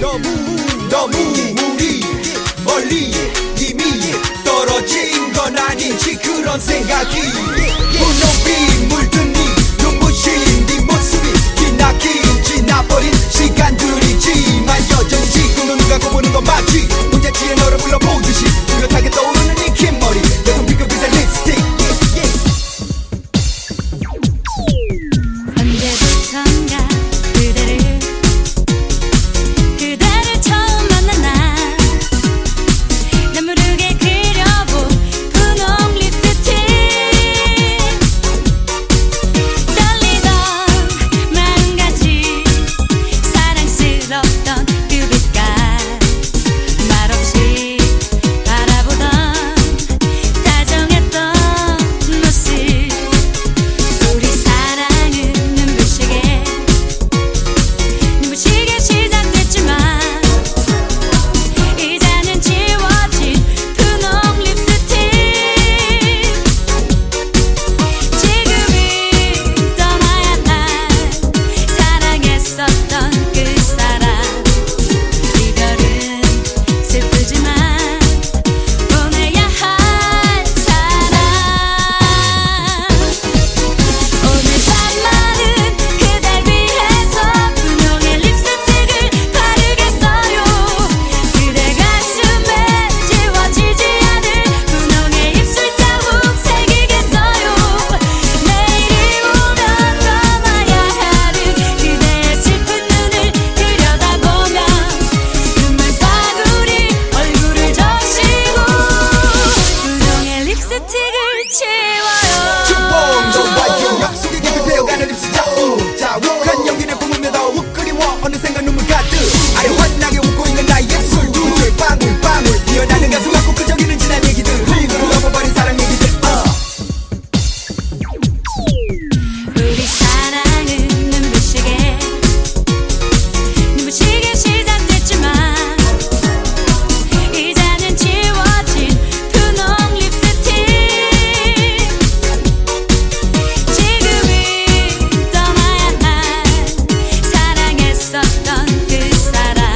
너무 너무 우리 멀리 이미 떨어진 건 아닌지 그런 생각이 pasará.